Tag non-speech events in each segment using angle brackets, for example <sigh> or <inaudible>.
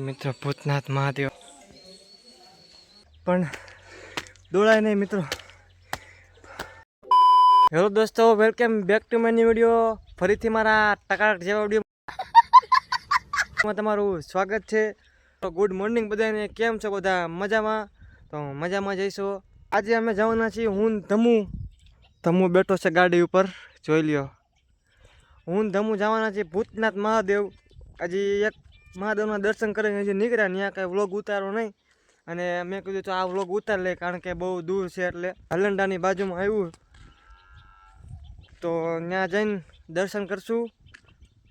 મિત્રો ભૂતનાથ મહાદેવ. પણ દોડાય નહીં મિત્રો. હેલો દોસ્તો welcome back to my new video ફરીથી મારા ટકાટ જેવા વિડીયોમાં તમારું સ્વાગત છે. તો ગુડ મોર્નિંગ બધાને, કેમ છો બધા? મજામાં? તો મજામાં જઈશું. આજે અમે જવાના છીએ હું ધમુ. ધમુ બેઠો છે ગાડી ઉપર, જોઈ લ્યો. હું ધમુ જવાના છીએ ભૂતનાથ મહાદેવ. હજી એક મહાદેવના દર્શન કરીને હજી નીકળ્યા ત્યાં કાંઈ વ્લોગ ઉતારો નહીં. અને મેં કીધું તો આ વ્લોગ ઉતાર લે કારણ કે બહુ દૂર છે એટલે હલંડાની બાજુમાં આવ્યું. તો ત્યાં જઈને દર્શન કરશું.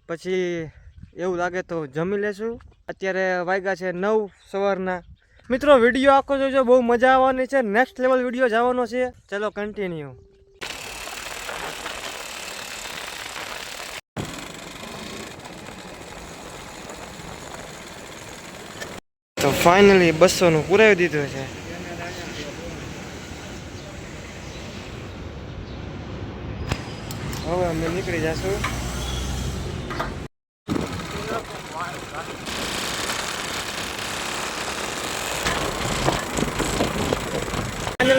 પછી એવું લાગે તો જમી લેશું. અત્યારે વાગ્યા છે નવ સવારના. મિત્રો, વીડિયો આખો જોજો, બહુ મજા આવવાની છે. નેક્સ્ટ લેવલ વીડિયો જવાનો છે. ચલો કન્ટિન્યુ તો ફાઇનલી બસોનું પુરાવી દીધું છે હવે અમે નીકળી જશું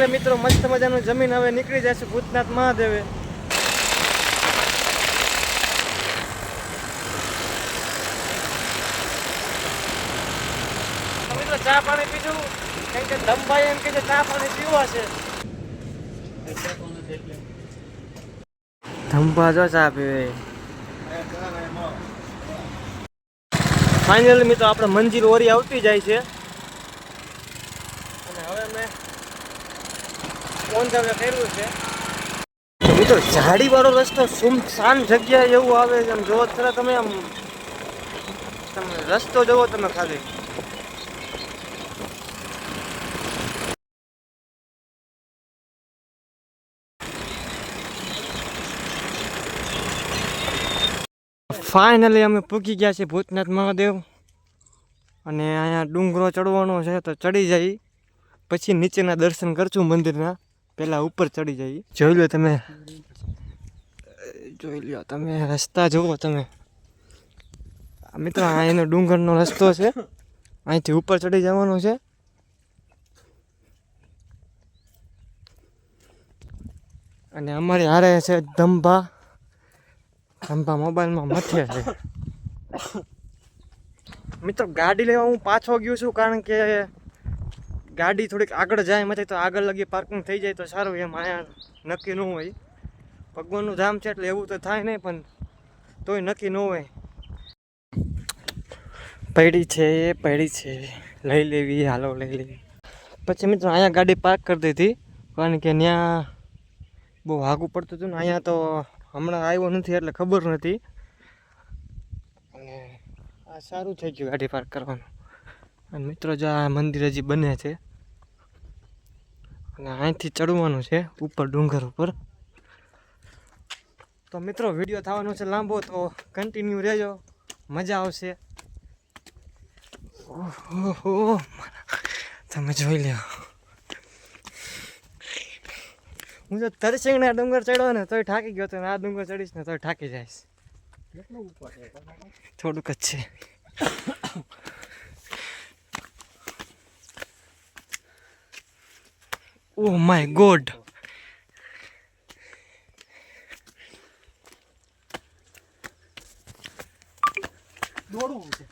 મિત્રો મસ્ત મજાનું જમીન હવે નીકળી જશે ભૂતનાથ મહાદેવે તો ચા પાણી પીધું. કેમ કે ધમભાઈ એમ કે ચા પાણી પીવા છે. ધંભા જો ચા પીવે. ફાઇનલી મિત્રો આપણે મંજિલ ઓરી આવતી જાય છે. અને હવે મેં ધ કર્યું છે. મિત્રો ઝાડી વાળો રસ્તો સુમસાન જગ્યા એવું આવે છે આમ જોવો ખરા તમે આમ તમે રસ્તો જોવો તમે ખાલી. ફાઇનલી અમે પૂકી ગયા છીએ ભૂતનાથ મહાદેવ. અને અહીંયા ડુંગરો ચડવાનો છે તો ચડી જઈ પછી નીચેના દર્શન કરશું મંદિરના. પહેલાં ઉપર ચડી જઈ જોઈ લો તમે. જોઈ લો તમે રસ્તા જુઓ તમે. મિત્રો, આ એનો ડુંગરનો રસ્તો છે. અહીંથી ઉપર ચડી જવાનું છે. અને અમારી હારે છે ધંભા. ધંભા મોબાઈલમાં મથે છે. <coughs> મિત્રો, ગાડી લેવા હું પાછો ગયો છું કારણ કે ગાડી થોડીક આગળ જાય મથે તો આગળ લગી પાર્કિંગ થઈ જાય તો સારું એમ અહીંયા નક્કી ન હોય. ભગવાનનું ધામ છે એટલે એવું તો થાય નહીં, પણ તોય નક્કી ન હોય. પડી છે પડી છે. લઈ લેવી, હાલો લઈ લેવી. પછી મિત્રો અહીંયા ગાડી પાર્ક કરી દીધી. કારણ કે ત્યાં બહુ આગું પડતું હતું ને અહીંયા તો હમણાં આવ્યો નથી એટલે ખબર નથી. અને આ સારું થઈ ગયું ગાડી પાર્ક કરવાનું. અને મિત્રો જો આ મંદિર હજી બને છે. અને અહીંથી ચડવાનું છે ઉપર ડુંગર ઉપર. તો મિત્રો વીડિયો થવાનો છે લાંબો તો કન્ટિન્યુ રહેજો. મજા આવશે. ઓહો. તમે જોઈ લ્યો. હું જો તરસિંગના ડુંગર ચડ્યો ને તોય થાકી ગયો તો ને આ ડુંગર ચડીશ ને તોય થાકી જઈશ. થોડુંક જ છે. ઓ માય ગોડ દોડવું છે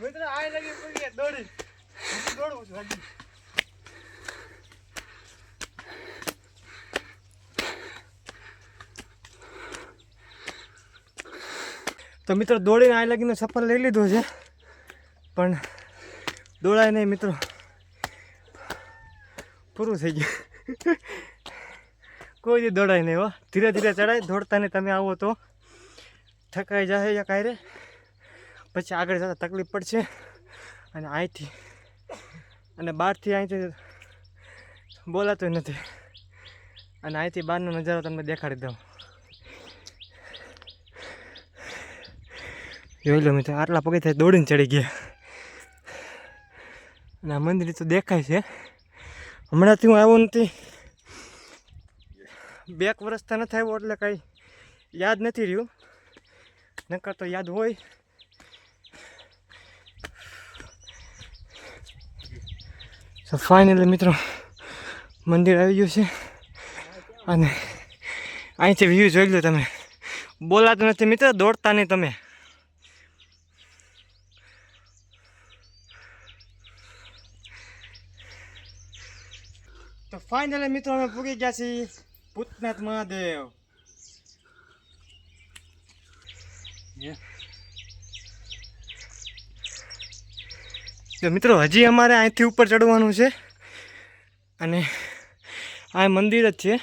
મિત્ર આય લગી પડી દોડી દોડવું છે હજી તો મિત્રો દોડીને આ લગીને સફર લઈ લીધો છે. પણ દોડાય નહીં મિત્રો. પૂરું થઈ ગયું. કોઈ દી દોડાય નહીં હો. ધીરે ધીરે ચડાય, દોડતા નહીં તમે આવો તો. થકાઈ જશે યા કાંઈ રે. પછી આગળ જતાં તકલીફ પડશે. અને અહીંથી અને બહારથી અહીંથી બોલાતું નથી. અને અહીંથી બહારનો નજારો તમને દેખાડી દઉં. જોઈ લો મિત્રો, આટલા પગથિયા દોડીને ચડી ગયા. અને આ મંદિર તો દેખાય છે. હમણાંથી હું આવ્યો નથી. બે એક વર્ષ તો નથી આવ્યો એટલે કાંઈ યાદ નથી રહ્યું. નકર તો યાદ હોય. તો ફાઇનલી મિત્રો, મંદિર આવી ગયું છે. અને અહીંથી વ્યૂ જોઈ લો તમે. બોલાતું નથી મિત્ર, દોડતા નહીં તમે. તો ફાઇનલી મિત્રો અમે પૂગી ગયા છીએ ભૂતનાથ મહાદેવ. તો મિત્રો હજી અમારે અહીંથી ઉપર ચડવાનું છે અને આ મંદિર જ છે.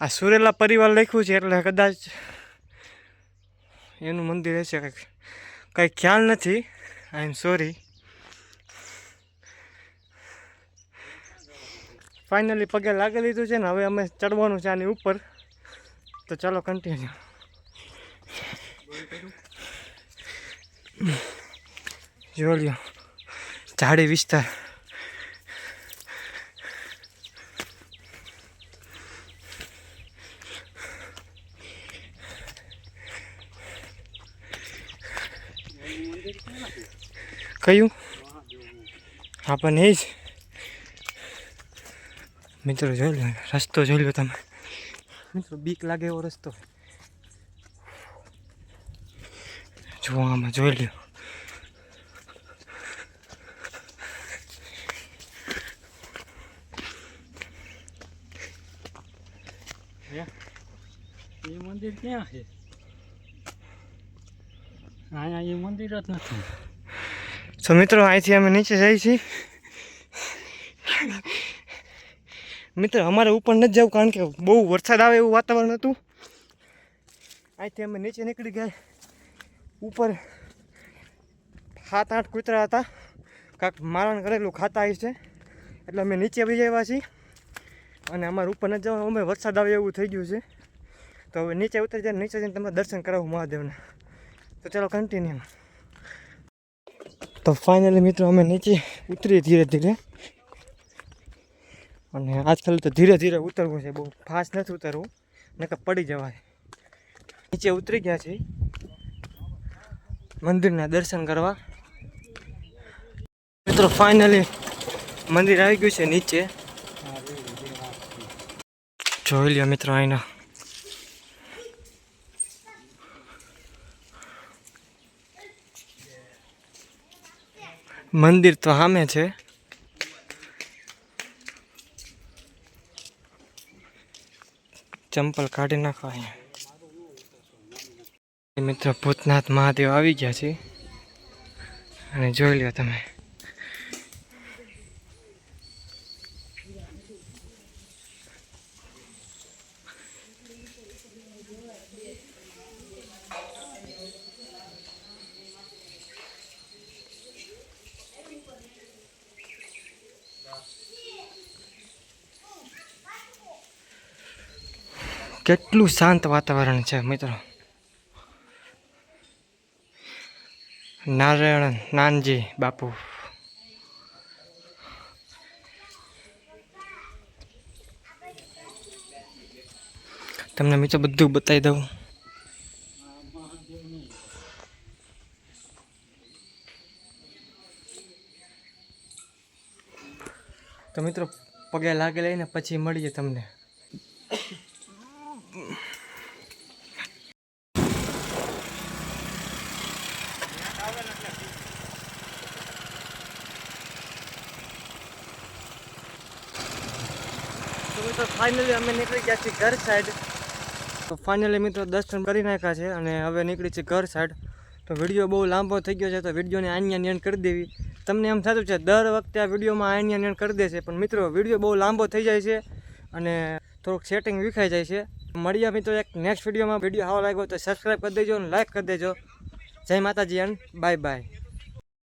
આ સુરેલા પરિવાર લખ્યું છે એટલે કદાચ એનું મંદિર હશે કંઈક. કંઈ ખ્યાલ નથી. આઈ એમ સોરી ફાઇનલી પગે લાગી લીધું છે ને, હવે અમે ચડવાનું છે આની ઉપર. તો ચાલો કન્ટિન્યુ જોઈ લ્યો. ઝાડી વિસ્તાર. કયું? આપણને એ જ. મિત્રો જોઈ લો રસ્તો જોઈ લો તમે. મિત્રો બીક લાગે એવો રસ્તો. જુઓ આમાં જોઈ લ્યો એ મંદિર ક્યાં છે? અહીંયા એ મંદિર જ નથી. તો મિત્રો અહીંથી અમે નીચે જઈએ છીએ. મિત્રો, અમારે ઉપર નથી જવું કારણ કે બહુ વરસાદ આવે એવું વાતાવરણ હતું. અહીંથી અમે નીચે નીકળી ગયા. ઉપર સાત આઠ કૂતરા હતા. કાંક મારણ કરેલું ખાતા આવી છે. એટલે અમે નીચે આવી આવ્યા છીએ. અને અમારે ઉપર નથી જવાનું. અમે વરસાદ આવે એવું થઈ ગયું છે. તો હવે નીચે ઉતરી જાય નીચે જઈને તમને દર્શન કરાવું મહાદેવના. તો ચાલો કન્ટિન્યુ તો ફાઇનલી મિત્રો, અમે નીચે ઉતરીએ ધીરે ધીરે. અને આજકાલ તો ધીરે ધીરે ઉતરવું છે, બહુ ફાસ્ટ નથી ઉતરવું, નકર પડી જવાય. નીચે ઉતરી ગયા છે. મંદિરના દર્શન કરવા. મિત્રો ફાઇનલી મંદિર આવી ગયું છે નીચે. જોઈ લ્યો મિત્રો અહીંના મંદિર તો સામે છે. ચંપલ કાઢી નાખો અહીંયા. મિત્રો ભૂતનાથ મહાદેવ આવી ગયા છે. અને જોઈ લો તમે. કેટલું શાંત વાતાવરણ છે, મિત્રો. નારાયણ નાનજી બાપુ. તમને મિત્રો બધું બતાવી દઉં. તો મિત્રો પગે લાગે લઈને પછી મળીએ તમને. મિત્રો ફાઇનલી અમે નીકળી ગયા છીએ ઘર સાઈડ તો ફાઇનલી મિત્રો દર્શન કરી નાખ્યા છે અને હવે નીકળી છે ઘર સાઈડ તો વીડિયો બહુ લાંબો થઈ ગયો છે તો વિડીયોને આન્યા નિયણ કરી દેવી. તમને એમ થતું છે દર વખતે આ વિડીયોમાં આન્યા નિયણ કરી દેશે, પણ મિત્રો વીડિયો બહુ લાંબો થઈ જાય છે અને થોડુંક સેટિંગ વિખાઈ જાય છે. મળીએ મિત્રો એક નેક્સ્ટ વિડીયોમાં. વીડિયો સારો લાગ્યો તો સબસ્ક્રાઈબ કરી દેજો અને લાઈક કરી દેજો. જય માતાજી અને બાય બાય